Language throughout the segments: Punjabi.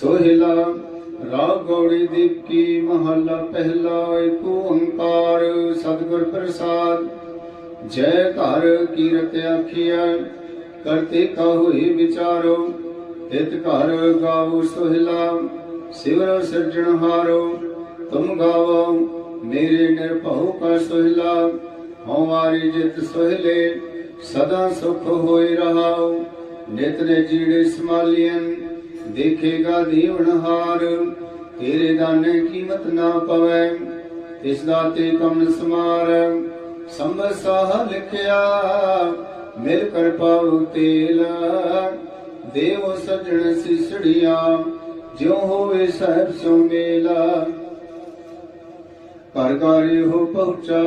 ਸੋਹਿਲਾ, ਰਾਗ ਗੌੜੀ ਦੀਪਕੀ ਮਹੱਲਾ, ਪਹਿਲਾ ਏਕ ਓੰਕਾਰ, ਸਤਿਗੁਰ ਪ੍ਰਸਾਦ। ਜੈ ਘਰ ਕੀਰਤ ਆਖੀਐ, ਕਰਤੇ ਕਾ ਹੋਈ ਵਿਚਾਰੋ। ਤਿਤ ਘਰ ਗਾਵੋ ਸੋਹਿਲਾ, ਸਿਵਰ ਸਿਰਜਣਹਾਰੋ ਤੁਮ ਗਾਵੋ, ਮੇਰੇ ਨਿਰਭਉ ਕਾ ਸੋਹਿਲਾ। ਹਮਾਰੀ ਜਿਤ ਸੋਹਿਲੇ, ਸਦਾ ਸੁਖ ਹੋਈ ਰਹਾਉ। ਨਿਤ ਨੇ ਜੀੜੇ ਸਮਾਲੀਆਂ ਦੇਖੇਗਾ ਦੀਵਨਹਾਰ ਤੇਰੇ ਦਾਨੇ ਕੀਮਤ ਨਾ ਪਵੇ, ਇਸ ਦਾ ਤੇ ਕਮਨ ਸਮਾਰ। ਸੰਭਰ ਸਾਹ ਲਿਖਿਆ, ਮਿਲ ਕਰ ਪਾਉ ਤੇਲ। ਦੇਵ ਸਜਣ ਸਿਸੜੀਆਂ, ਜਿਉ ਹੋਵੇ ਸਹਿਬ ਸੋ ਮੇਲਾ। ਘਰ ਘਰ ਹੋ ਪਹੁੰਚਾ,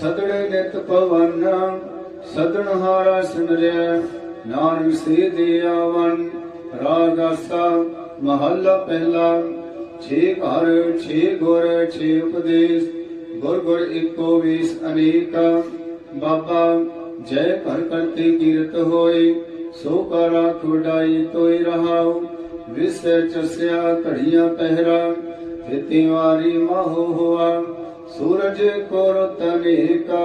ਸਦੜੇ ਨਿਤ ਪਵਨ। ਸਦਣ ਹਾਰਾ ਸਿਮਰਿਆ, ਨਾਨਕ ਸੇ ਦੇ ਆਵਨ ਰਾਗ ਆਸਾ ਮਹੱਲਾ ਪਹਿਲਾ, ਛੇ ਘਰ, ਛੇ ਗੁਰ, ਛੇ ਉਪਦੇਸ਼, ਗੁਰ ਗੁਰ ਇੱਕੋ ਵੀਸ ਅਨੇਕ। ਬਾਬਾ, ਜੈ ਘਰ ਕਰਤੇ ਕੀਰਤ ਹੋਏ, ਸੋ ਕਰਾ ਖੁਡਾਈ ਤੋਈ ਰਹਾਉ ਵਿਸੈ ਚਸਿਆ ਘੜੀਆਂ ਪਹਿਰਾ ਤਿਤੀ ਵਾਰੀ ਮਹੁ ਹੋਆ, ਸੂਰਜ ਕੋਰ ਤਨੇਕਾ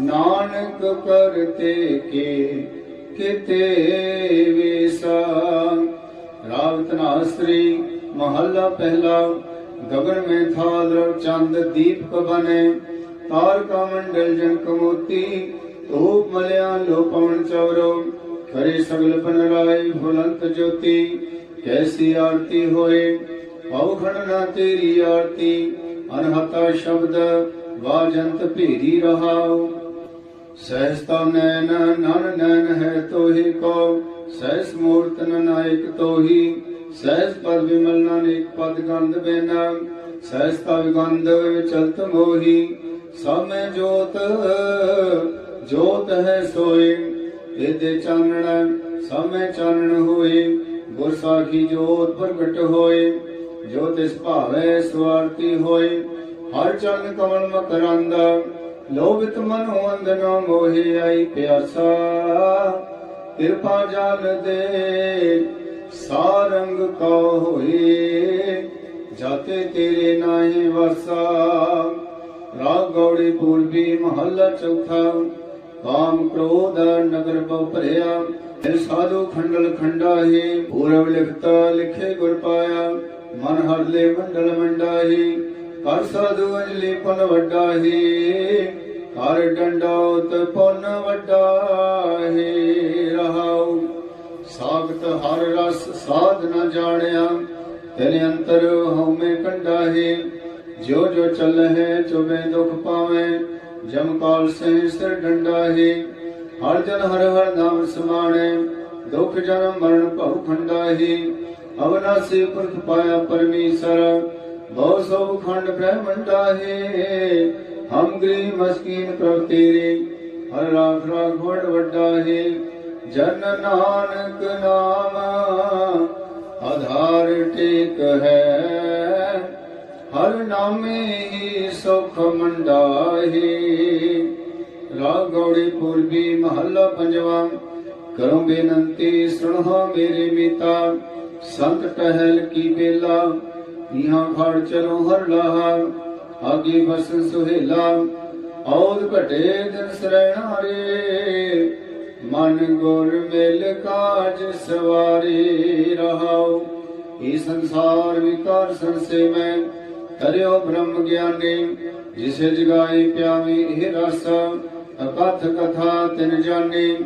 ਨਾਨਕ ਕਰਤੇ ਕੇ ਕਿਤੇ ਵੇਸਾ ਰਾਵਤ ਨਾਸਰੀ ਮਹੱਲਾ ਪਹਿਲਾ, ਗਗਨ ਮੇ ਥਾਲ ਰਵ ਚੰਦ ਦੀਪਕ ਬਨੇ ਤਾਰਕਾ ਮੰਡਲ ਜਨ ਕਮੋਤੀ, ਧੂਪ ਮਲਿਆ ਲੋ ਪਵਨ ਚਵਰੋ। ਕਰੇ ਸਗਲ ਪਨ ਰਾਏ ਫੁਲੰਤ ਜੋਤੀ, ਕੈਸੀ ਆਰਤੀ ਹੋਏ? ਔਖਣ ਨਾ ਤੇਰੀ ਆਰਤੀ, ਅਨਹਤਾ ਸ਼ਬਦ, ਵਾਜੰਤ ਭੇਰੀ ਰਹਾਓ ਸਹਿਸਤਾ ਨੈਣ ਨਨ ਨੈਣ ਹੈ ਤੋਹੀ ਕੋ। ਸਹਿਸ ਮੂਰਤ ਨਾਇਕ ਤੋਹੀ। ਸਹਿਸ ਪਰ ਵਿਮਲ ਨਾਨਕ ਪਦ ਗੰਧ ਬੇਨਾ। ਸਹਿਸਤਾ ਵਿਗੰਧ ਵਿਚਲਤ ਮੋਹੀ। ਸਮੇ ਜੋਤ ਜੋਤ ਹੈ ਸੋਏ ਇਹਦੇ ਚਾਨਣ ਸਮੇ ਚਾਨਣ ਹੋਏ। ਗੁਰ ਸਾਖੀ ਜੋਤ ਪ੍ਰਗਟ ਹੋਏ। ਜੋਤਿ ਭਾਵੇ ਸਵਾਰਤੀ ਹੋਏ। ਹਰ ਚੰਨ ਕਮਲ ਮਕਰੰਦਾ। ਲੋਭਿਤ ਮਨੋ ਅੰਦਨੋ ਮੋਹਿ ਆਈ ਪਿਆਸਾ। ਕਿਰਪਾ ਜਲ ਦੇ ਸਾਰੰਗ ਕੋ ਹੋਏ। ਜਾਤੇ ਤੇਰੇ ਨਾਹੀ ਵਰਸਾ ਰਾਗ ਗੌੜੀ ਪੂਰਬੀ ਮਹੱਲਾ ਚੌਥਾ। ਕਾਮ ਕ੍ਰੋਧ ਨਗਰ ਬਹੁ ਭਰਿਆ। ਇਹ ਸਾਧੂ ਖੰਡਲ ਖੰਡਾਹੀ। ਪੂਰਬ ਲਿਖਤਾ ਲਿਖੇ ਗੁਰ ਪਾਇਆ। ਮਨ ਹਰ ਲੈ ਮੰਡਲ ਮੰਡਾਹੀ। ਹਰ ਸਾਧੂ ਅੰਜਲੀ ਪਨ ਵੱਡਾਹੀ ਕਰ ਡੰਡੋਤ ਪੁੰਨ ਵੱਡਾਹੀ ਰਹਾਉ। ਸਾਖਤ ਹਰ ਰਸ ਸਾਧ ਨ ਜਾਣਿਆ ਤੇਰੇ ਅੰਤਰ ਹਉਮੈ ਕੰਡਾਹੀ ਜੋ ਜੋ ਚੱਲਹਿ ਚੁਬੇ ਦੁਖ ਪਾਵੇਂ, ਜਮ ਕਾਲ ਸੇ ਸਿਰ ਡੰਡਾਹੀ ਹਰ ਜਨ ਹਰ ਹਰ ਨਾਮ ਸਮਾਣੇ, ਦੁਖ ਜਨਮ ਮਰਨ ਭਉ ਖੰਡਾਹੀ ਅਵਨਾਸੀ ਪੁਰਖ ਪਾਇਆ ਪਰਮੇਸ਼ਰ ਬਹੁ ਸਭ ਖੰਡ ਬ੍ਰਹਮੰਡਾਹੀ ਹਮ ਗ੍ਰੀ ਮਸਕੀਨ ਪ੍ਰਭ ਤੇਰੇ, ਹਰ ਰਾਖ ਰਾਖ ਵਡ ਵੱਡਾਹੀ। ਜਨ ਨਾਨਕ ਨਾਮ, ਆਧਾਰ ਟੇਕ ਹੈ। ਹਰ ਨਾਮੇ ਹੀ ਸੁਖ ਮੰਡਾਹੀ। ਰਾਗ ਗੌੜੀ ਪੂਰਬੀ ਮਹੱਲਾ ਪੰਜਵਾ ਕਰੋ ਬੇਨਤੀ ਸੁਣੋ ਮੇਰੇ ਮੀਤਾ। ਸੰਤ ਟਹਿਲ ਕੀ ਬੇਲਾ ਇਹਾਂ ਖੜ ਚਲੋ ਹਰ ਲਾਹਾ, ਆਗੇ ਬਸ ਸੁਹੇਲਾ ਔਦ ਘਟੇ ਦਿਨ ਸਰੈਣਾ ਰੇ। ਮਨ ਗੁਰ ਮਿਲ ਕਾਜ ਸਵਾਰੀ ਰਹਾਉ ਇਹ ਸੰਸਾਰ ਵਿਕਾਰ ਸੰਸੇ ਮੈਂ। ਕਰਿਓ ਬ੍ਰਹਮ ਗਿਆਨੀ, ਜਿਸੇ ਜਗਾਏ ਪਿਆਵੀ ਇਹ ਰਸ, ਅਕਥ ਕਥਾ ਤਿਨ ਜਾਣੀ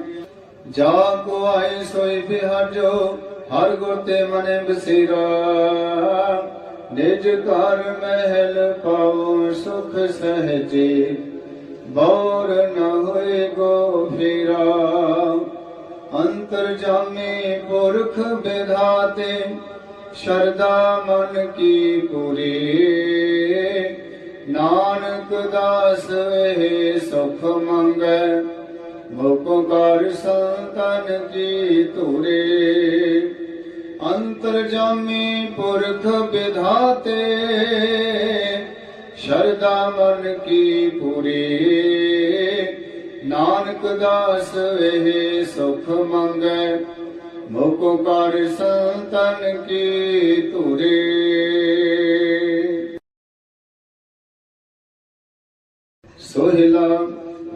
ਜਾ ਕੋ ਆਏ ਸੋਈ ਬਿਹਜੋ ਹਰ ਗੁਰ ਤੇ ਮਨੇ ਬਸੀਰਾ। ਨਿਜ ਘਰ ਮਹਿਲ ਪਾਉ ਸੁਖ ਸਹਜੇ, ਬੌਰ ਨ ਹੋਏ ਗੋ ਫੇਰਾ। ਅੰਤਰ ਜਾਮੇ ਪੁਰਖ ਵਿਧਾਤੇ ਸ਼ਰਦਾ ਮਨ ਕੀ ਪੂਰੀ। ਨਾਨਕ ਦਾਸ ਵੇ ਸੁਖ ਮੰਗੈ ਮੋਕੋ ਕਰ ਸੰਤਨ ਕੀ ਧੂਰੇ। ਅੰਤਰ ਜਾਮੀ ਪੁਰਖ ਵਿਧਾਤੇ ਸ਼ਰਦਾ ਮਨ ਕੀ ਪੂਰੀ। ਨਾਨਕ ਦਾਸ ਵੇ ਸੁਖ ਮੰਗੈ ਮੋਕੋ ਕਰ ਸੰਤਨ ਕੀ ਧੂਰੇ। ਸੋਹਿਲਾ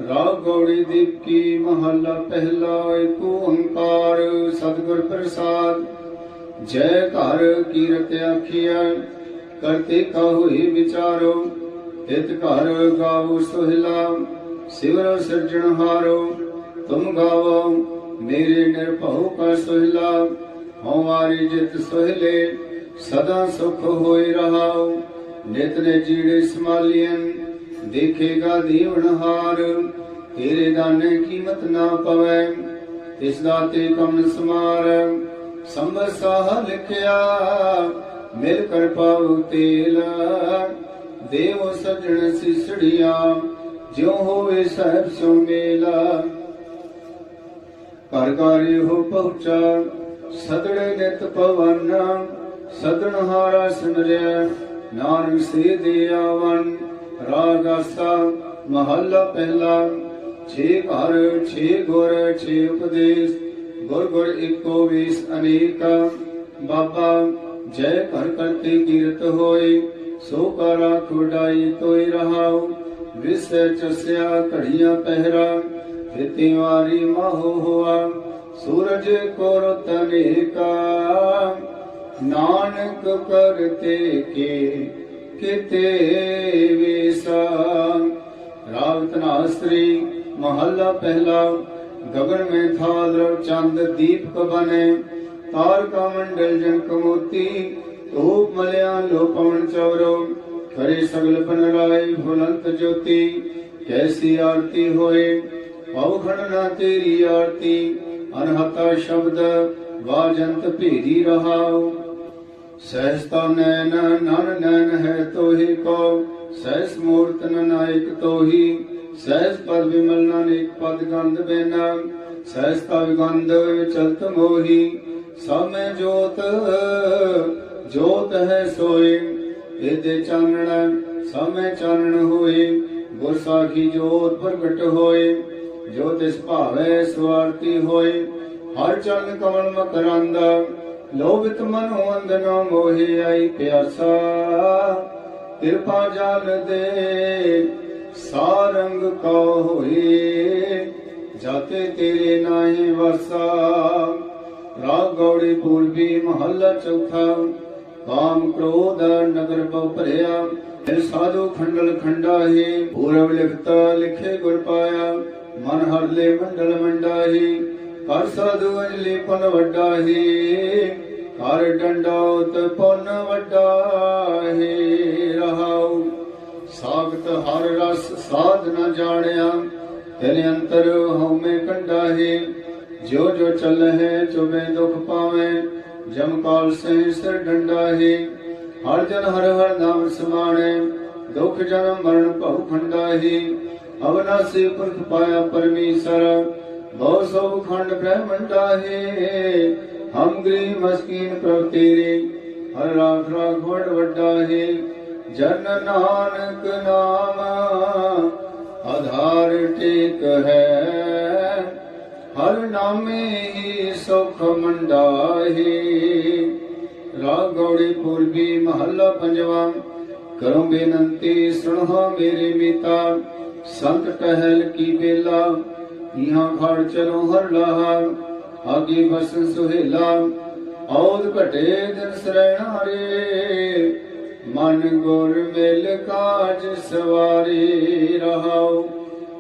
ਰਾਗ ਗੌੜੀ ਦੀਪ ਕੀ ਮਹੱਲਾ, ਪਹਿਲਾ ਏਕ ਓੰਕਾਰ, ਸਤਿਗੁਰ ਪ੍ਰਸਾਦ। ਜੈ ਘਰ ਕੀਰਤ ਆਖੀਐ, ਕਰਤੇ ਕਾ ਹੋਈ ਵਿਚਾਰੋ, ਤਿਤ ਘਰ ਗਾਵੋ ਸੋਹਿਲਾ ਸਿਵਰ ਸਿਰਜਣਹਾਰੋ ਤੁਮ ਗਾਵੋ, ਮੇਰੇ ਨਿਰਭਉ ਕਾ ਸੋਹਿਲਾ ਹਮਾਰੀ ਜਿਤ ਸੋਹਿਲੇ, ਸਦਾ ਸੁਖ ਹੋਈ ਰਹਾਉ ਨਿਤ ਨੇ ਜੀੜੇ ਸਮਾਲੀਆਂ ਦੇਖੇਗਾ ਦੀਵਨਹਾਰ ਤੇਰੇ ਦਾਨੇ ਕੀਮਤ ਨਾ ਪਵੈ, ਤਿਸ ਦਾ ਤੇ ਕਮਨ ਸਮਾਰ ਸੰਭਰ ਸਾਹ ਲਿਖਿਆ, ਮਿਲ ਕਰ ਪਾਉ ਤੇਲ। ਦੇਵ ਸਜਣ ਸਿਸੜੀਆਂ, ਜਿਉ ਹੋਵੇ ਸਹਿਬ ਸੋ ਮੇਲਾ। ਘਰ ਘਰ ਹੋ ਪਹੁੰਚਾ ਸਦੜੇ ਨਿਤ ਪਵਨ। ਸਦਣ ਹਾਰਾ ਸਿਮਰਿਆ, ਨਾਨਕ ਸੇ ਦੇ ਆਵਨ। ਰਾਗ ਆਸਾ ਮਹੱਲਾ ਪਹਿਲਾ, ਛੇ ਘਰ, ਛੇ ਗੁਰ, ਛੇ ਉਪਦੇਸ਼। ਗੁਰ ਗੁਰ ਇੱਕੋ ਵੀਸ ਅਨੇਕ ਬਾਬਾ, ਜੈ ਘਰ ਕਰਤੇ ਕੀਰਤ ਹੋਏ, ਸੋ ਕਰਾ ਖੁਡਾਈ ਤੋਈ ਰਹਾਉ। ਵਿਸੈ ਚਸਿਆ ਘੜੀਆਂ ਪਹਿਰਾ ਫਿਤੀ ਵਾਰੀ ਮਹੁ ਹੋਆ। ਸੂਰਜ ਕੋਰ ਤਨੇਕਾ, ਨਾਨਕ ਕਰਤੇ ਕੇ, ਕਿਤੇ ਵਿਸਾ। ਰਾਗ ਤਨਾਸਰੀ ਮਹੱਲਾ ਪਹਿਲਾ ਗगन में था द्रव चंद दीपक बने तारका मंडल जन कमोती धूप मलयान लो पवन चौरो खरे सगल पन राय भुलंत ज्योति कैसी आरती होए पवखण ना तेरी आरती अनहता शब्द वाजंत भेरी रहाओ सहसता नैन नन नैन है तोहि को सहस मूर्त नायक तोहि ਸਹਿਜ ਪਦ ਵਿਮਲਨਾ ਨੇਕ ਪਦ ਗੰਧ ਬੈਨਾ ਸਹਿਜਤਾ ਵਿਗੰਧ ਚਲਤ ਮੋਹੀ। ਸਭ ਮੈਂ ਜੋਤ ਜੋਤ ਹੈ ਸੋਏ ਇਹਦੇ ਚਾਨਣ ਸਭ ਮੈਂ ਚਾਨਣ ਹੋਏ ਗੁਰ ਸਾਖੀ ਜੋਤ ਪ੍ਰਗਟ ਹੋਏ ਜੋ ਤਿਸ ਭਾਵੇ ਸਵਾਰਤੀ ਹੋਏ ਹਰ ਚਰਨ ਕਮਲ ਮਕਰੰਦ, ਲੋਭਿਤ ਮਨ ਹੋਂਦ ਨਾ ਮੋਹੀ ਆਈ ਪਿਆਸਾ। ਕਿਰਪਾ ਜਲ ਦੇ ਸਾਰੰਗ ਕਉ ਹੋਏ, ਜਾਤੇ ਤੇਰੇ ਨਾਹੀ ਵਰਸਾ। ਰਾਗ ਗੌੜੀ ਪੂਰਬੀ ਮਹੱਲਾ ਚੌਥਾ, ਕਾਮ ਕ੍ਰੋਧ ਨਗਰ ਬਉ ਭਰਿਆ। ਇਹ ਸਾਧੂ ਖੰਡਲ ਖੰਡਾਹੀ, ਪੂਰਬ ਲਿਖਤਾ ਲਿਖੇ ਗੁਰ ਪਾਇਆ। ਮਨ ਹਰਲੇ ਮੰਡਲ ਮੰਡਾਹੀ, ਕਰ ਸਾਧੂ ਅੰਜਲੀ ਪਨ ਵੱਡਾਹੀ। ਕਰ ਡੰਡੋਤ ਪੁੰਨ ਵੱਡਾਹੀ, ਰਹਾਉ ਸਾਗਤ ਹਰ ਰਸ ਸਾਧ ਨ ਜਾਣਿਆ। ਤੇਰੇ ਅੰਤਰ ਹਉਮੈ ਕੰਡਾਹੀ ਜੋ ਜੋ ਚੱਲ ਚੁਬੇ ਦੁਖ ਪਾਵੇ, ਜਮ ਕਾਲ ਸੇ ਸਿਰ ਡੰਡਾਹੀ। ਹਰ ਜਨ ਹਰ ਹਰ ਨਾਮ ਸਮਾਣੇ, ਦੁਖ ਜਨਮ ਮਰਨ ਭਉ ਖੰਡਾਹੀ। ਅਵਨਾਸੀ ਪੁਰਖ ਪਾਇਆ ਪਰਮੇਸ਼ਰ, ਬਹੁ ਸਭ ਖੰਡ ਬ੍ਰਹਮੰਡਾਹੀ ਹਮ ਗ੍ਰੀ ਮਸਕੀਨ ਪ੍ਰਭ ਤੇਰੇ, ਹਰ ਰਾਖ ਰਾਖ ਵਡ ਵੱਡਾਹੀ। ਜਨ ਨਾਨਕ ਨਾਮ ਆਧਾਰ ਟੇਕ ਹੈ। ਹਰ ਨਾਮੇ ਹੀ ਸੁਖ ਮੰਡਾਹੀ। ਰਾਗ ਗੌੜੀ ਪੂਰਬੀ ਮਹੱਲਾ ਪੰਜਵਾ ਕਰੋ ਬੇਨੰਤੀ ਸੁਣੋ ਮੇਰੇ ਮੀਤਾ। ਸੰਤ ਟਹਿਲ ਕੀ ਬੇਲਾ ਇਹਾਂ ਖੜ ਚਲੋ ਹਰ ਲਾਹਾ। ਆਗੇ ਬਸ ਸੁਹੇਲਾ, ਔਦ ਘਟੇ ਦਿਨ ਸਰੈਣਾ ਰੇ। ਮਨ ਗੁਰ ਮਿਲ ਕਾਜ ਸਵਾਰੀ ਰਹਾਉ।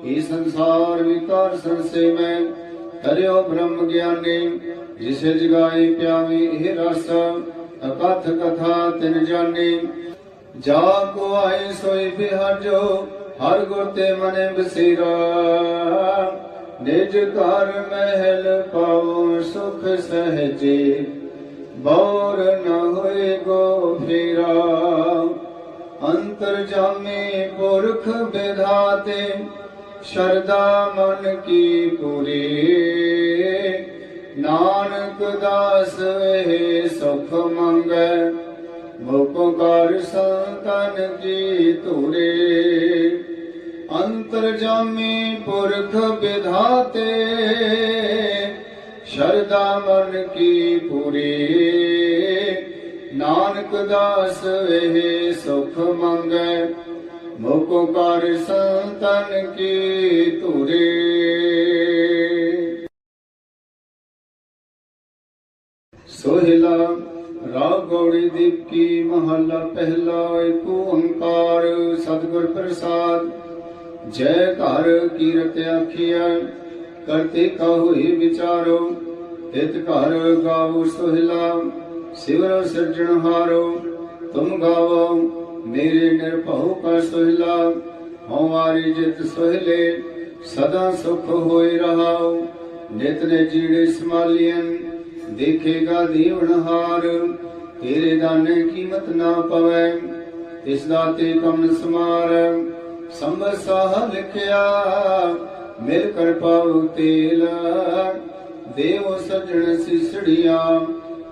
ਇਹ ਸੰਸਾਰ ਵਿਕਾਰ ਸੰਸੇ ਮੈਂ ਕਰਿਓ ਬ੍ਰਹਮ ਗਿਆਨੀ, ਜਿਸੇ ਜਗਾਏ ਪਿਆਵੇਂ ਇਹ ਰਸ, ਅਕਥ ਕਥਾ ਤਿਨ ਜਾਣੀ ਜਾ ਕੋ ਆਏ ਸੋਈ ਬਿਹਾਜੋ, ਹਰ ਗੁਰ ਤੇ ਮਨੇ ਬਸੀਰਾ। ਨਿਜ ਘਰ ਮਹਿਲ ਪਾਉ ਸੁਖ ਸਹਜੇ। ਬੌਰ ਨ ਹੋਏ ਗੋ ਫੇਰਾ। ਅੰਤਰ ਜਾਮੇ ਪੁਰਖ ਵਿਧਾਤੇ ਸ਼ਰਦਾ ਮਨ ਕੀ ਪੂਰੀ। ਨਾਨਕ ਦਾਸ ਵੇ ਸੁਖ ਮੰਗੈ, ਮੁਖ ਕਰ ਸੰਤਨ ਕੀ ਧੂਰੇ। ਅੰਤਰ ਜਾਮੀ ਪੁਰਖ ਵਿਧਾਤੇ ਸ਼ਰਦਾ ਮਨ ਕੀ ਪੂਰੀ। ਨਾਨਕ ਦਾਸ ਇਹ ਸੁਖ ਮੰਗੈ, ਮੋਕੋ ਕਰ ਸੰਤਨ ਕੀ ਧੂਰੇ। ਸੋਹਿਲਾ, ਰਾਗ ਗੌੜੀ ਦੀਪ ਕੀ ਮਹੱਲਾ, ਪਹਿਲਾ ਏਕ ਓੰਕਾਰ, ਸਤਿਗੁਰ ਪ੍ਰਸਾਦ। ਜੈ ਘਰ ਕੀਰਤ ਆਖੀਐ, ਕਰਤੇ ਕਾ ਹੋਈ ਵਿਚਾਰੋ ਤਿਤ ਘਰ ਗਾਵੋ ਸੋਹਿਲਾ, ਸਿਵਰ ਸਿਰਜਣਹਾਰੋ ਤੁਮ ਗਾਵੋ, ਮੇਰੇ ਨਿਰਭਉ ਕਾ ਸੋਹਿਲਾ ਹਮਾਰੀ ਜਿਤ ਸੋਹਿਲੇ, ਸਦਾ ਸੁਖ ਹੋਈ ਰਹਾਉ। ਨਿਤ ਨੇ ਜੀੜੇ ਸਮਾਲੀਆਂ ਦੇਖੇਗਾ ਦੀਵਨਹਾਰ ਤੇਰੇ ਦਾਨੇ ਕੀਮਤ ਨਾ ਪਵੈ। ਇਸ ਦਾ ਤੇ ਕਮਨ ਸਮਾਰ ਸੰਭਰ ਸਾਹ ਲਿਖਿਆ, ਮਿਲ ਕਰ ਪਾਉ ਤੇਲ। ਦੇਵ ਸਜਣ ਸਿਸੜੀਆਂ,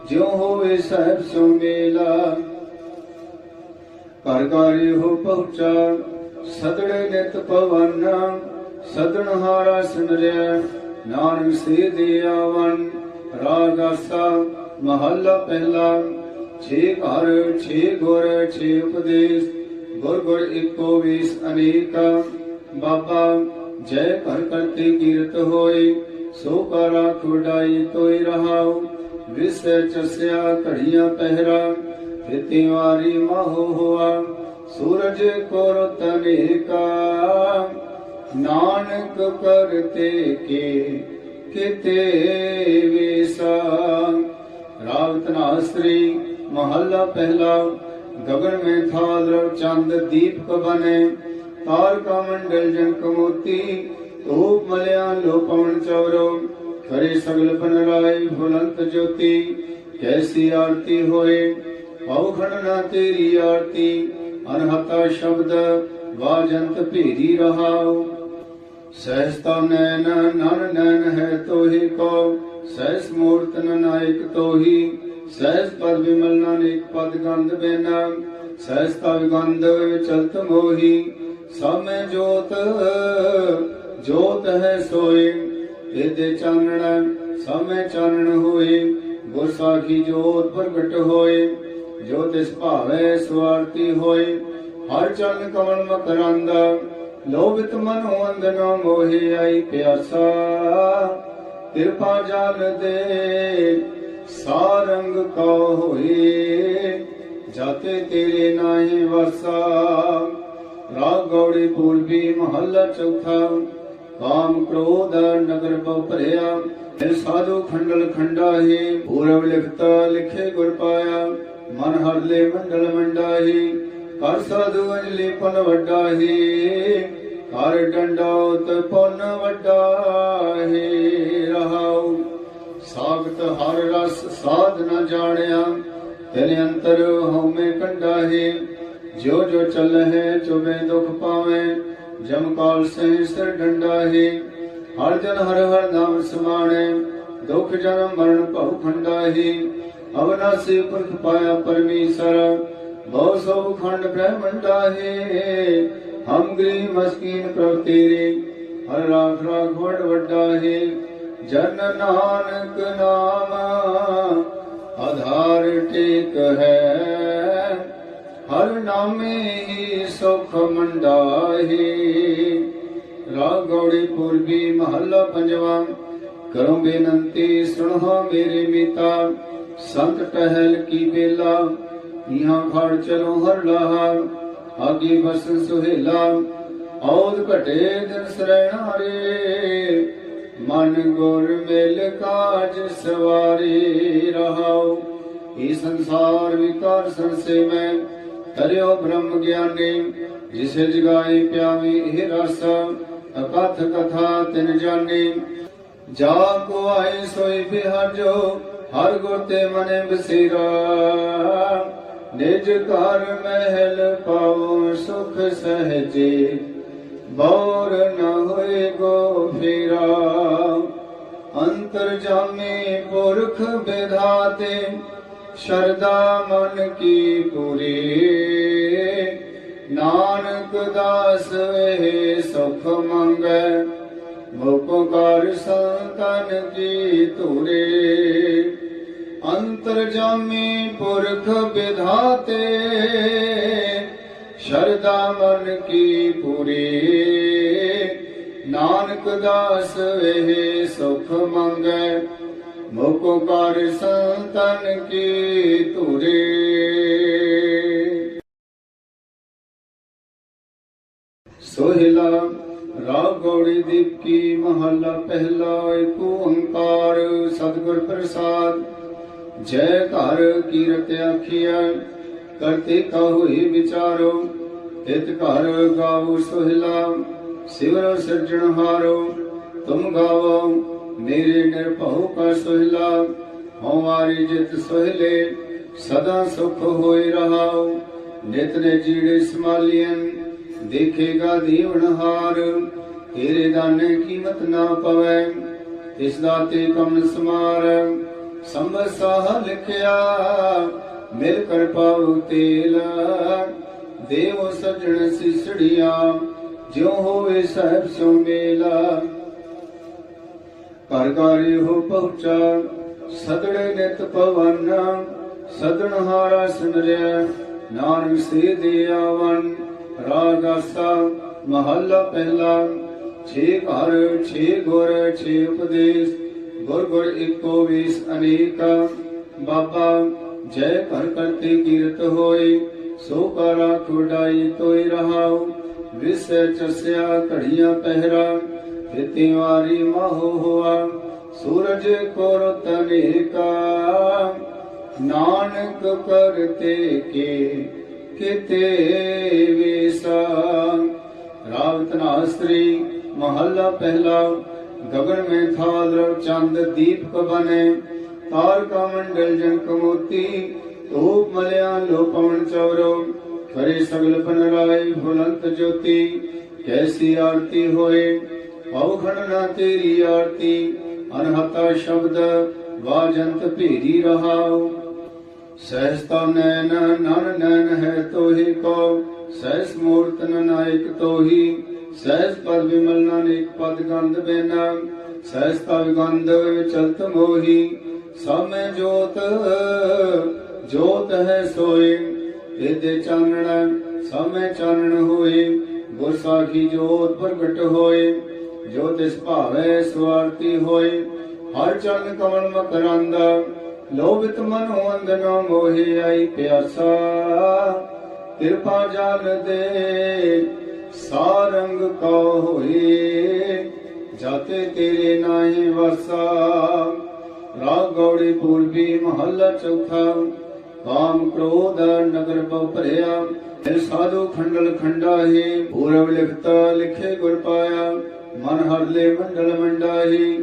ਜਿਉ ਹੋਵੇ ਸਹਿਬ ਸੋ ਮੇਲਾ। ਘਰ ਘਰ ਹੋ ਪਹੁੰਚਾ, ਸਦੜੇ ਨਿਤ ਪਵਨ, ਸਦਣ ਹਾਰਾ ਸਿਮਰਿਆ, ਨਾਨਕ ਸੇ ਦੇ ਆਵਨ ਰਾਗ ਮਹੱਲਾ ਪਹਿਲਾ। ਛੇ ਘਰ, ਛੇ ਗੁਰ, ਛੇ ਉਪਦੇਸ਼, ਗੁਰ ਗੁਰ ਇੱਕੋ ਵੇਸ ਅਨੇਕ। ਬਾਬਾ, ਜੈ ਘਰ ਕਰਤੇ ਕੀਰਤ ਹੋਏ। ਸੋ ਕਰਾ ਖੁਡਾਈ ਤੋਈ ਰਹਾਉ, ਵਿਸੈ ਚਸਿਆ ਘੜੀਆਂ ਪਹਿਰਾ ਫਿਤੀ ਵਾਰੀ ਮਹੁ ਹੋਆ, ਸੂਰਜ ਕੋਰ ਤਨੇਕਾ। ਨਾਨਕ ਕਰਤੇ ਕੇ ਕਿਤੇ ਵਿਸਾ। ਰਾਵ ਤਨਾਸਰੀ ਮਹੱਲਾ ਪਹਿਲਾ ਗगन में था द्रव चंद दीप बने तारका मंडल जन ਧੂਪ ਮਲਿਆ ਲੋ ਪਵਨ ਚੌਰੋ? ਖਰੇ ਸਗਲ ਪਨਰਾਏ ਫੁਲੰਤ ਜੋਤੀ। ਕੈਸੀ ਆਰਤੀ ਹੋਏ? ਪਉ ਖੜਨਾ ਤੇਰੀ ਆਰਤੀ। ਅਨਹਤਾ ਸ਼ਬਦ ਵਾਜੰਤ ਭੇਰੀ ਰਹਾਉ। ਸਹਿਸਤਾ ਨੈਨ ਨਨ ਨੈਨ ਹੈ ਤੋਹੀ ਕੋ ਸਹਿਸ ਮੂਰਤ ਨਾਇਕ ਤੋਹੀ। ਸਹਿਸ ਪਰ ਵਿਮਲ ਨਾਨਕ ਪਦ ਗੰਧ ਬੇਨਾ। ਸਹਿਸਤਾ ਵਿਗੰਧ ਵਿਚਲਤ ਮੋਹੀ। ਸਮੇ ਜੋਤ ਜੋ ਤਹ ਸੋਏ, ਇਹਦੇ ਚਾਨਣ ਸਮੇ ਚਾਨਣ ਹੋਏ ਗੁਰ ਸਾਖੀ ਜੋਤ ਪ੍ਰਗਟ ਹੋਏ, ਜੋ ਤਿਸ ਭਾਵੇ ਸਵਾਰਤੀ ਹੋਏ। ਹਰ ਚਰਨ ਕਮਲ ਮਕਰੰਦ, ਲੋਭਿਤ ਮਨ ਅੰਧ ਨਾ ਮੋਹਿ ਆਈ ਪਿਆਸਾ। ਕਿਰਪਾ ਜਲ ਦੇ, ਸਾਰੰਗ ਕਉ ਹੋਏ, ਜਾਤੇ ਤੇਰੇ ਨਾਹੀ ਵਸਾ। ਰਾਗ ਗੌੜੀ ਪੂਲ ਮਹੱਲਾ ਚੌਥਾ। ਕਾਮ ਕ੍ਰੋਧ ਨਗਰ ਬਹੁ ਭਰਿਆ ਇਹ ਸਾਧੂ ਖੰਡਲ ਖੰਡਾ ਹੈ ਪੂਰਬ ਲਿਖਤਾ ਲਿਖੇ ਗੁਰ ਪਾਇਆ, ਮਨ ਹਰਲੇ ਮੰਡਲ ਮੰਡਾਹੀ, ਕਰ ਸਾਧੂ ਅੰਜਲੀ ਪੁਨ ਵੱਡਾ ਕਰ ਡੰਡੋਤ ਪੁਨ ਵੱਡਾ ਰਹਾਉ, ਸਾਖਤ ਹਰ ਰਸ ਸਾਧ ਨ ਜਾਣਿਆ ਤੇਰੇ ਅੰਤਰ ਹਉਮੈ ਕੰਡਾ ਹੈ ਜੋ ਜੋ ਚੱਲਹਿ ਚੁਬੇ ਦੁਖ ਪਾਵੇਂ ਜਮਕਾਲ ਕਾਲ ਸਿਰ ਡੰਡਾ ਹੈ, ਹਰ ਜਨ ਹਰ ਹਰ ਨਾਮ ਸਮਾਣੇ, ਦੁਖ ਜਨਮ ਮਰਨ ਭਉ ਖੰਡਾ ਹੈ। ਅਵਨਾਸੀ ਪੁਰਖ ਪਾਇਆ ਪਰਮੇਸ਼ਰ, ਬਹੁ ਸਭ ਖੰਡ ਬ੍ਰਹਮੰਡਾ ਹੈ। ਹਮ ਗ੍ਰੀ ਮਸਕੀਨ ਪ੍ਰਭ ਤੇਰੇ, ਹਰ ਰਾਖ ਰਾਖ ਵਡ ਵੱਡਾ ਹੈ। ਜਨ ਨਾਨਕ ਨਾਮ, ਆਧਾਰ ਟੇਕ ਹੈ। ਹਰ ਨਾਮੇ ਹੀ ਸੁਖ ਮੰਡਾਹੀ। ਰਾਗ ਗੌੜੀ ਪੂਰਬੀ ਮਹੱਲਾ ਪੰਜਵਾ ਕਰੋ ਬੇਨੰਤੀ ਸੁਣੋ ਮੇਰੇ ਮੀਤਾ। ਸੰਤ ਟਹਿਲ ਕੀ ਬੇਲਾ ਇਹਾਂ ਖੜ ਚਲੋ ਹਰ ਲਾਹਾ। ਆਗੇ ਬਸ ਸੁਹੇਲਾ, ਔਦ ਘਟੇ ਦਿਨ ਸਰੈਣਾ ਰੇ। ਮਨ ਗੁਰ ਮਿਲ ਕਾਜ ਸਵਾਰੀ ਰਹਾਉ। ਇਹ ਸੰਸਾਰ ਵਿਕਾਰ ਸੰਸੇ ਮੈਂ ਕਰਿਓ ਬ੍ਰਹਮ ਗਿਆਨੀ, ਜਿਸੇ ਜਗਾਏ ਪਿਆਵੇਂ ਇਹ ਰਸ, ਅਕਥ ਕਥਾ ਤਿਨ ਜਾਣੀ ਜਾ ਕੋ ਆਏ ਸੋਈ ਬਿਹਾਜੋ ਹਰ ਗੁਰ ਤੇ ਮਨੇ ਬਸੀਰਾ। ਨਿਜ ਘਰ ਮਹਿਲ ਪਾਉ ਸੁਖ ਸਹਜੇ, ਬੌਰ ਨ ਹੋਏ ਗੋ ਫੇਰਾ। ਅੰਤਰ ਜਾਮੇ ਪੁਰਖ ਵਿਧਾਤੇ ਸ਼ਰਦਾ ਮਨ ਕੀ ਪੂਰੀ। ਨਾਨਕ ਦਾਸ ਵੇ ਸੁਖ ਮੰਗੈ ਮੋਕੰਕਾਰ ਸੰਤਨ ਕੀ ਧੂਰੇ। ਅੰਤਰ ਜਾਮੀ ਪੁਰਖ ਵਿਧਾਤੇ ਸ਼ਰਦਾ ਮਨ ਕੀ ਪੂਰੀ। ਨਾਨਕ ਦਾਸ ਵੇ ਸੁਖ ਮੰਗੈ ਮੋਕੋ ਕਰ ਸੰਤਨ ਕੀ ਧੂਰੇ। ਸੋਹਿਲਾ ਰਾਗ ਗੌੜੀ ਦੀਪ ਕੀ ਮਹੱਲਾ ਪਹਿਲਾ ਏਕ ਓੰਕਾਰ ਸਤਿਗੁਰ ਪ੍ਰਸਾਦ। ਜੈ ਘਰ ਕੀਰਤ ਆਖੀਐ, ਕਰਤੇ ਕਾ ਹੋਈ ਵਿਚਾਰੋ, ਤਿਤ ਘਰ ਗਾਵੋ ਸੋਹਿਲਾ ਸਿਵਰ ਸਿਰਜਣਹਾਰੋ ਤੁਮ ਗਾਵੋ ਮੇਰੇ ਨਿਰਭਉ ਕਾ ਸੋਹਿਲਾ ਹਮਾਰੀ ਜਿਤ ਸੋਹਿਲੇ, ਸਦਾ ਸੁਖ ਹੋਏ ਰਹਾਉ। ਨਿਤ ਨੇ ਜੀੜੇ ਸਮਾਲੀਆਂ ਦੇਖੇਗਾ ਦੀਵਨਹਾਰ ਤੇਰੇ ਦਾਨੇ ਕੀਮਤ ਨਾ ਪਵੈ ਇਸ ਦਾ ਤੇ ਕਮਨ ਸਮਾਰ। ਸੰਭਰ ਸਾਹ ਲਿਖਿਆ, ਮਿਲ ਕਰ ਪਾਉ ਤੇਲ। ਦੇਵ ਸਜਣ ਸਿਸੜੀਆਂ, ਜਿਉ ਹੋਵੇ ਸਹਿਬ ਸੋ ਮੇਲਾ। ਘਰ ਘਰ ਹੋ ਪਹੁੰਚਾ ਸਦੜੇ ਨਿਤ ਪਵਨ, ਸਦਣ ਹਾਰਾ ਸਿਮਰਿਆ, ਨਾਨਕ ਸੇ ਦੇ ਆਵਨ ਰਾਗ ਆਸਾ ਮਹੱਲਾ ਪਹਿਲਾ, ਛੇ ਘਰ, ਛੇ ਗੁਰ, ਛੇ ਉਪਦੇਸ਼, ਗੁਰ ਗੁਰ ਇੱਕੋ ਵੇਸ ਅਨੇਕ। ਬਾਬਾ, ਜੈ ਘਰ ਕਰਤੇ ਕੀਰਤ ਹੋਏ, ਸੋ ਕਰਾ ਖੁਡਾਈ ਤੋਈ ਰਹਾਉ ਵਿਸੈ ਚਸਿਆ ਘੜੀਆਂ ਪਹਿਰਾ ਤ੍ਰਿਤੀ ਵਾਰੀ ਮਹੁ ਹੁਆ, ਸੂਰਜ ਕੋਰ ਤਨੇ ਕਾ ਨਾਨਕ ਕਰਤੇ ਕੇ ਕਿਤੇ ਵਿਸਾ। ਰਾਵ ਤਨਾਸਤਰੀ ਮਹੱਲਾ ਪਹਿਲਾ, ਗਗਨ ਮੇ ਥਾਲ ਰਵ ਚੰਦ ਦੀਪਕ ਬਨੇ ਤਾਰ ਕਾ ਮੰਡਲ ਜਨ ਕਮੋਤੀ ਧੂਪ ਮਲਿਆ ਲੋ ਪਵਨ ਚਵਰੋ ਖਰੇ ਸਗਲ ਪਨ ਰਾਏ ਭੁਲੰਤ ਜੋਤੀ, ਕੈਸੀ ਆਰਤੀ ਹੋਏ। ਹਉ ਖੜਨਾ ਤੇਰੀ ਆਰਤੀ, ਅਨਹਤਾ ਸ਼ਬਦ, ਵਾਜੰਤ ਭੇਰੀ ਰਹਾਉ। ਸਹਿਸ ਨੈਨ ਨਨ ਨੈਨ ਹੈ ਤੋਹੀ ਕੋ ਸਹਿਸ ਮੂਰਤ ਨਾਇਕ ਤੋਹੀ, ਸਹਿਸ ਪਦ ਵਿਮਲ ਨਾਨਕ ਪਦ ਗੰਧ ਬੇਨਾ। ਸਹਿਸ ਤਵ ਗੰਧ ਚਲਤ ਮੋਹੀ, ਸਮੇ ਜੋਤ ਜੋਤ ਹੈ ਸੋਏ ਇਹਦੇ ਚਾਨਣ, ਸਮੇ ਚਾਨਣ ਹੋਏ ਗੁਰਸਾਖੀ ਜੋਤ ਪ੍ਰਗਟ ਹੋਏ ਜੋ ਤਿਸ ਭਾਵੇ ਸਵਾਰਤੀ ਹੋਏ ਹਰ ਚਰਨ ਕਮਲ ਮਕਰੰਦ ਲੋਭਿਤ ਮਨੋ ਅੰਦਨਾ ਮੋਹਿ ਆਈ ਪਿਆਸਾ। ਕਿਰਪਾ ਜਾਲ ਦੇ, ਸਾਰੰਗ ਕਉ ਹੋਏ ਜਾਤੇ ਤੇਰੇ ਨਾਹੀ ਵਰਸਾ ਰਾਗ ਗੌੜੀ ਪੂਰਬੀ ਮਹੱਲਾ ਚੌਥਾ, ਕਾਮ ਕ੍ਰੋਧ ਨਗਰ ਬਉ ਭਰਿਆ। ਫਿਰ ਸਾਧੂ ਖੰਡਲ ਖੰਡਾ ਹੀ, ਪੂਰਬ ਲਿਖਤਾ ਲਿਖੇ ਗੁਰ ਪਾਇਆ। ਮਨ ਹਰਲੇ ਮੰਡਲ ਮੰਡਾਹੀ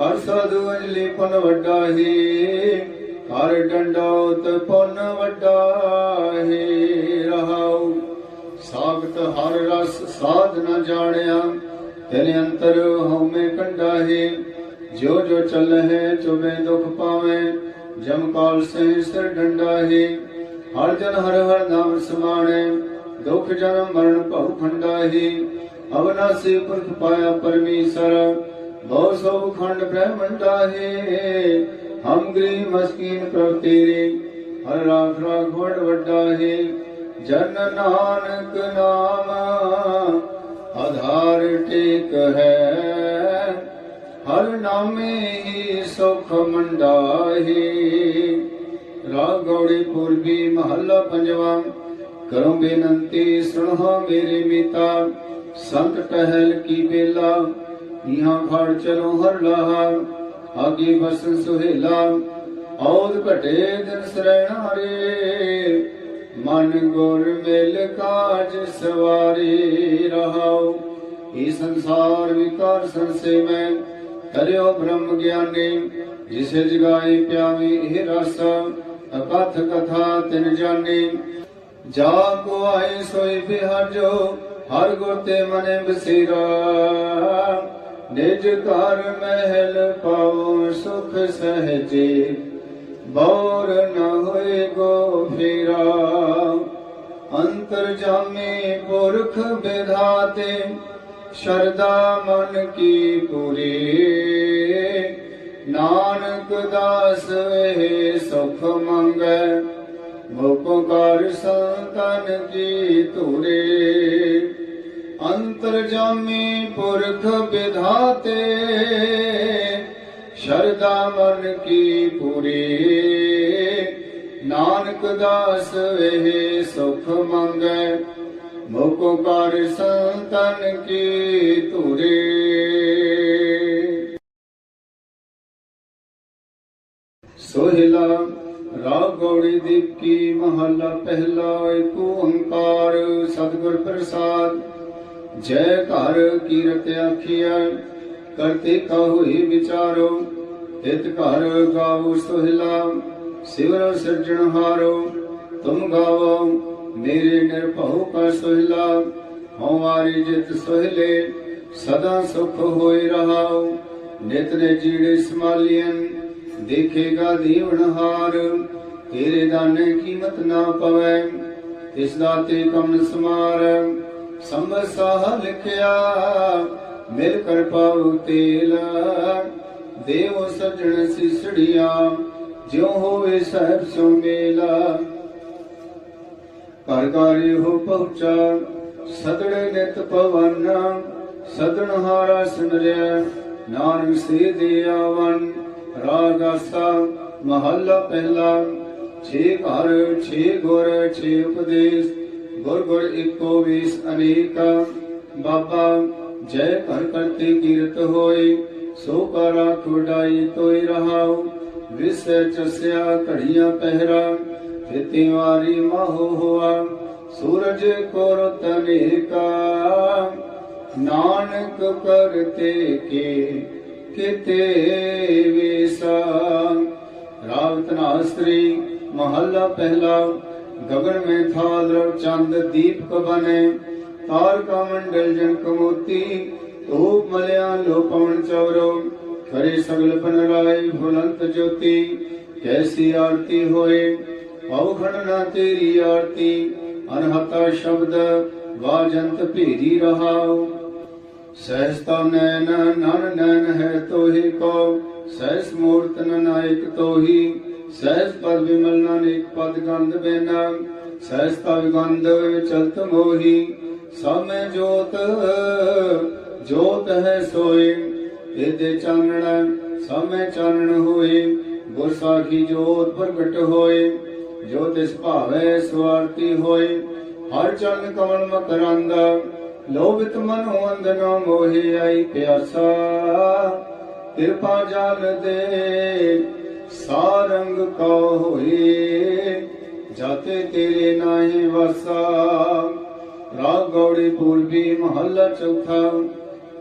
ਹਰ ਸਾਧੂ ਅੰਜਲੀ ਪਨ ਵੱਡਾਹੀ ਕਰ ਡੰਡੋਤ ਪੁੰਨ ਵੱਡਾਹੀ, ਰਹਾਉ ਸਾਖਤ ਹਰ ਰਸ ਸਾਧ ਨ ਜਾਣਿਆ ਤੇਰੇ ਅੰਤਰ ਹਉਮੈ ਕੰਡਾਹੀ ਜੋ ਜੋ ਚੱਲਹਿ ਚੁਬੇ ਦੁਖ ਪਾਵੇ, ਜਮ ਕਾਲ ਸੇ ਸਿਰ ਡੰਡਾਹੀ, ਹਰ ਜਨ ਹਰ ਹਰ ਨਾਮ ਸਮਾਣੇ, ਦੁਖ ਜਨਮ ਮਰਨ ਭਉ ਖੰਡਾਹੀ ਅਵਨਾਸੀ ਪੁਰਖ ਪਾਇਆ ਪਰਮੇਸ਼ਰ, ਬਹੁ ਸੋ ਖੰਡ ਬ੍ਰਹਮੰਡਾਹੀ ਹਮ ਗ੍ਰੀ ਮਸਕੀਨ ਪ੍ਰਭ ਤੇਰੇ, ਹਰ ਰਾਖ ਰਾਖ ਵਡ ਵੱਡਾਹੀ। ਜਨ ਨਾਨਕ ਨਾਮ, ਆਧਾਰ ਟੇਕ ਹੈ। ਹਰ ਨਾਮੇ ਹੀ ਸੁਖ ਮੰਡਾਹੀ। ਰਾਗ ਗੌੜੀ ਪੂਰਬੀ ਮਹੱਲਾ ਪੰਜਵਾ, ਕਰੋ ਬੇਨਤੀ ਸੁਣੋ ਮੇਰੇ ਮੀਤਾ। ਸੰਤ ਟਹਿਲ ਕੀ ਬੇਲਾ ਇਹਾਂ ਖੜ ਚਲੋ ਹਰ ਲਾਹਾ, ਆਗੇ ਬਸ ਸੁਹੇਲਾ, ਔਦ ਘਟੇ ਦਿਨ ਸਰੈਣਾ ਰੇ। ਮਨ ਗੁਰ ਮਿਲ ਕਾਜ ਸਵਾਰੀ ਰਹਾਉ, ਇਹ ਸੰਸਾਰ ਵਿਕਾਰ ਸੰਸੇ ਮੈਂ ਕਰਿਓ ਬ੍ਰਹਮ ਗਿਆਨੀ, ਜਿਸੇ ਜਗਾਏ ਪਿਆਵੇਂ ਇਹ ਰਸ, ਅਕਥ ਕਥਾ ਤਿਨ ਜਾਣੀ ਜਾ ਕੋ ਆਏ ਸੋਈ ਬਿਹਾਜੋ ਹਰ ਗੁਰ ਤੇ ਮਨੇ ਬਸੀਰਾ। ਨਿਜ ਘਰ ਮਹਿਲ ਪਾਉ ਸੁਖ ਸਹਜੇ। ਬੌਰ ਨ ਹੋਏ ਗੋ ਫੇਰਾ। ਅੰਤਰ ਜਾਮੇ ਪੁਰਖ ਵਿਧਾਤੇ ਸ਼ਰਦਾ ਮਨ ਕੀ ਪੂਰੀ। ਨਾਨਕ ਦਾਸ ਵੇ ਸੁਖ ਮੰਗੈ। ਮੁਪਕਾਰ ਸੰਤਨ ਕੀ ਧੂਰੇ ਅੰਤਰ ਜਾਮੀ ਪੁਰਖ ਵਿਧਾਤੇ ਸ਼ਰਦਾ ਮਨ ਕੀ ਪੂਰੀ। ਨਾਨਕ ਦਾਸ ਵੇ ਸੁਖ ਮੰਗੈ ਮੁਪਕਾਰ ਸੰਤਨ ਕੀ ਧੂਰੇ ਸੋਹਿਲਾ ਰਾਗ ਗੌੜੀ ਦੀਪਕੀ ਮਹੱਲਾ ਪਹਿਲਾ ਏਕ ਓੰਕਾਰ, ਸਤਿਗੁਰ ਪ੍ਰਸਾਦ। ਜੈ ਘਰ ਕੀਰਤ ਆਖੀਐ, ਕਰਤੇ ਕਾ ਹੋਈ ਵਿਚਾਰੋ, ਤਿਤ ਘਰ ਗਾਵੋ ਸੋਹਿਲਾ, ਸਿਵਰ ਸਿਰਜਣਹਾਰੋ ਤੁਮ ਗਾਵੋ, ਮੇਰੇ ਨਿਰਭਉ ਕਾ ਸੋਹਿਲਾ ਹਮਾਰੀ ਜਿਤ ਸੋਹਿਲੇ, ਸਦਾ ਸੁਖ ਹੋਈ ਰਹਾਉ ਨਿਤ ਨੇ ਜੀੜੇ ਸਮਾਲੀਆਂ ਦੇਖੇਗਾ ਦੀਵਨਹਾਰ ਤੇਰੇ ਦਾਨੇ ਕੀਮਤ ਨਾ ਪਵੇ, ਇਸ ਦਾ ਤੇ ਕਮਨ ਸਮਾਰ। ਸੰਭ ਸਾਹ ਲਿਖਿਆ, ਮਿਲ ਕਰ ਪਾਉ ਤੇਲ। ਦੇਵ ਸਜਣ ਸਿਸੜੀਆਂ, ਜਿਉ ਹੋਵੇ ਸਹਿਬ ਸੋ ਮੇਲਾ। ਘਰ ਘਰ ਹੋ ਪਹੁੰਚਾ ਸਤੜੇ ਨਿਤ ਪਵਨ। ਸਦਨ ਹਾਰਾ ਸਿਮਰਿਆ, ਨਾਨਕ ਸੇ ਦੇ ਆਵਨ। ਰਾਗ ਆਸਾ ਮਹੱਲਾ ਪਹਿਲਾ, ਛੇ ਘਰ, ਛੇ ਗੁਰ, ਛੇ ਉਪਦੇਸ਼, ਗੁਰ ਗੁਰ ਇੱਕੋ ਵੀਸ ਅਨੇਕਾ। ਬਾਬਾ, ਜੈ ਘਰ ਕਰਤੇ ਕੀਰਤ ਹੋਏ, ਸੋ ਕਰਾ ਖੁਡਾਈ ਤੋਈ ਰਹਾਉ, ਵਿਸੈ ਚਸਿਆ ਘੜੀਆਂ ਪਹਿਰਾ ਫਿਤੀ ਵਾਰੀ ਮਹੁ ਹੋਆ, ਸੂਰਜ ਕੋਰ ਤਨੇਕਾ। ਨਾਨਕ ਕਰਤੇ ਕੇ ਕਿਤੇ ਵਿਸਾਂ ਰਾਵ ਮਹੱਲਾ ਪਹਿਲਾ, ਗਗਨ ਮੇ ਥਾਲ ਰਵ ਚੰਦ ਦੀਪਕ ਬਨੇ ਤਾਰਕਾ ਮੰਡਲ ਜਨ ਕਮੋਤੀ, ਧੂਪ ਮਲਿਆ ਲੋ ਪਵਨ ਚਵਰੋ ਕਰੇ ਸਗਲ ਪਨ ਰਾਏ ਭੁਲੰਤ ਜੋਤੀ, ਕੈਸੀ ਆਰਤੀ ਹੋਏ? ਔਖਣ ਨਾ ਤੇਰੀ ਆਰਤੀ, ਅਨਹਤਾ ਸ਼ਬਦ, ਵਾਜੰਤ ਭੇਰੀ ਰਹਾਓ ਸਹਿਸਤਾ ਨੈਣ ਨਨ ਨੈਨ ਹੈ ਤੋਹੀ ਕੋ ਸਹਿਸ ਮੂਰਤ ਨਾਇਕ ਤੋਹੀ ਸਹਿਸ ਪਰ ਵਿਮਲ ਨਾਨਕ ਪਦ ਗੰਧ ਬੇਨਾ ਸਹਿਸ ਤਵ ਗੰਧ ਵਿਚਲਤ ਮੋਹੀ, ਸਮੇ ਜੋਤ ਜੋਤ ਹੈ ਸੋਏ ਇਹਦੇ ਚਾਨਣ ਸਮੇ ਚਾਨਣ ਹੋਏ ਗੁਰ ਸਾਖੀ ਜੋਤ ਪ੍ਰਗਟ ਹੋਏ ਜੋਤਿ ਇਸ ਭਾਵੇ ਸਵਾਰਤੀ ਹੋਏ ਹਰ ਚੰਨ ਕਮਲ ਮਕਰੰਦਾ ਲੋਭਿਤ ਮਨੋ ਅੰਧਨੋ ਮੋਹਿ ਆਈ ਪਿਆਸਾ। ਕਿਰਪਾ ਜਲ ਦੇ ਸਾਰੰਗ ਕਉ ਹੋਏ। ਜਾਤੇ ਤੇਰੇ ਨਾਹੀ ਵਰਸਾ ਰਾਗ ਗੌੜੀ ਪੂਰਬੀ ਮਹੱਲਾ ਚੌਥਾ।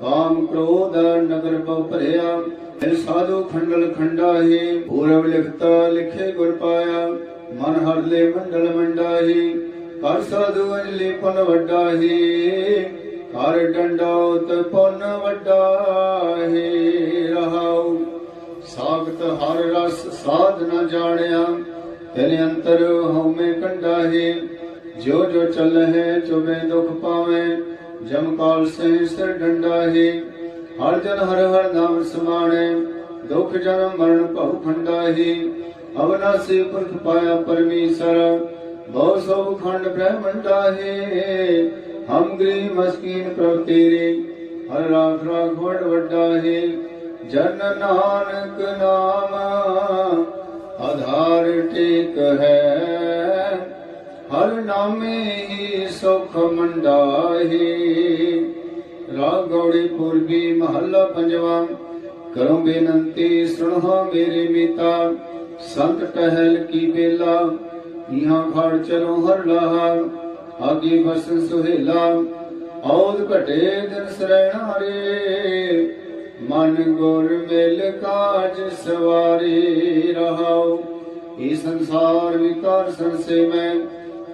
ਕਾਮ ਕ੍ਰੋਧ ਨਗਰ ਬਹੁ ਭਰਿਆ। ਇਹ ਸਾਧੂ ਖੰਡਲ ਖੰਡਾ ਹੈ ਪੂਰਬ ਲਿਖਤਾ ਲਿਖੇ ਗੁਰ ਪਾਇਆ। ਮਨ ਹਰ ਲੈ ਮੰਡਲ ਮੰਡਾਹੀ। ਹਰ ਸਾਧੂ ਅੰਜਲੀ ਪੁਨ ਵੱਡਾ ਹੈ ਕਰ ਡੰਡੋਤ ਪੁਨ ਵੱਡਾ ਹੈ ਰਹਾਉ ਸਾਖਤ ਹਰ ਰਸ ਸਾਧ ਨ ਜਾਣਿਆ ਤੇਰੇ ਅੰਤਰ ਹਉਮੈ ਕੰਡਾ ਹੈ ਜੋ ਜੋ ਚੱਲ ਚੁਬੇ ਦੁਖ ਪਾਵੇ, ਜਮ ਕਾਲ ਸੇ ਸਿਰ ਡੰਡਾ ਹੈ ਹਰ ਜਨ ਹਰ ਹਰ ਨਾਮ ਸਮਾਣੇ, ਦੁਖ ਜਨਮ ਮਰਨ ਭਉ ਖੰਡਾ ਹੈ ਅਵਨਾਸੀ ਪੁਰਖ ਪਾਇਆ ਪਰਮੇਸ਼ਰ ਬਹੁ ਸਭ ਖੰਡ ਬ੍ਰਹਮੰਡਾ ਹੈ ਹਮ ਗ੍ਰੀ ਮਸਕੀਨ ਪ੍ਰਭ ਤੇਰੇ, ਹਰ ਰਾਖ ਰਾਖ ਵੱਡਾ ਹੈ ਜਨ ਨਾਨਕ ਨਾਮ, ਆਧਾਰ ਟੇਕ ਹੈ, ਹਰ ਨਾਮੇ ਹੀ ਸੁਖ ਮੰਡਾਹੀ। ਰਾਗ ਗੌੜੀ ਪੂਰਬੀ ਮਹੱਲਾ ਪੰਜਵਾ ਕਰੋ ਬੇਨਤੀ ਸੁਣੋ ਮੇਰੇ ਮੀਤਾ, ਸੰਤ ਟਹਿਲ ਕੀ ਬੇਲਾ ਇਹਾਂ ਘੜ ਚਲੋ ਹਰ ਲਾਹਾ, ਆਗੇ ਬਸਨ ਸੁਹੇਲਾ ਔਦ ਘਟੇ ਦਿਨ ਸਰੈਣਾ ਰੇ। ਮਨ ਗੁਰ ਮਿਲ ਕਾਜ ਸਵਾਰੀ ਰਹਾਉ ਇਹ ਸੰਸਾਰ ਵਿਕਾਰ ਸੰਸੇ ਮੈਂ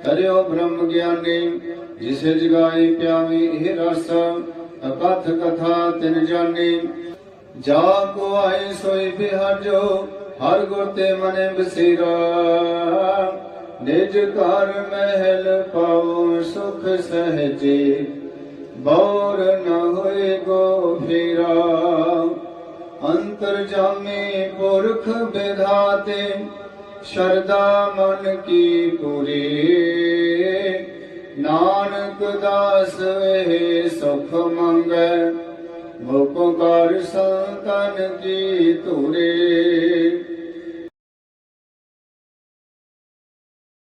ਕਰਿਓ ਬ੍ਰਹਮ ਗਿਆਨੀ, ਜਿਸੇ ਜਗਾਏ ਪਿਆਵੀ ਇਹ ਰਸ, ਅਕਥ ਕਥਾ ਤਿਨ ਜਾਣੀ ਜਾ ਕੋ ਆਏ ਸੋਈ ਬਿਹਾਜੋ ਹਰ ਗੁਰ ਤੇ ਮਨੇ ਬਸੇਰਾ। ਨਿਜ ਘਰ ਮਹਿਲ ਪਾਉ ਸੁਖ ਸਹਜੇ ਬਹੁ ਨ ਹੋਏ ਗੋ ਫੇਰਾ ਅੰਤਰ ਜਾਮੇ ਪੁਰਖ ਵਿਧਾਤੇ ਸ਼ਰਦਾ ਮਨ ਕੀ ਪੂਰੀ। ਨਾਨਕ ਦਾਸ ਵੇ ਸੁਖ ਮੰਗੈ ਮੁਖ ਕਰ ਸੰਤਨ ਕੀ ਧੁਰੇ।